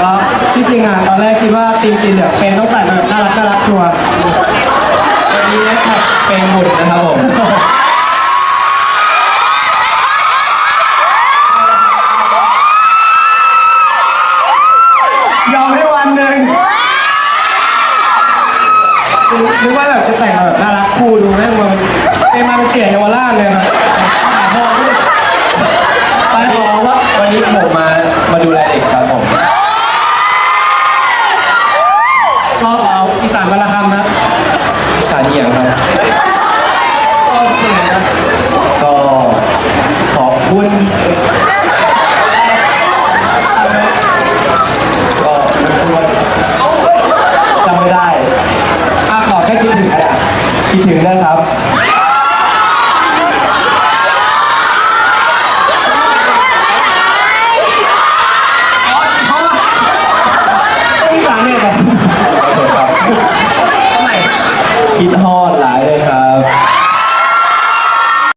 แล้ที่จริงอะตอนแรกคิดว่าตีมจริงเนี่ยเป็นต้องใส่แบบน่ารักน่ารักชัวร์วันนี้นะครับเป็นบุญนะครับผมยอมให้วันหนึ่งนึกว่าแบบจะแต่งแบบน่ารักคูลดูแม่งมันเอมมาเป็นเสียเยาวราชเลยนะปบอกว่าวันนี้ผมมามาดูแลเด็กครับ รอบเอาอีสานวรลคำครับสานเหี่ยงครับ ก็เก่งครับก็ขอบคุณก็มันควรจำไม่ได้อะขอแค่คิดถึงอะคิดถึงนะครับ 然后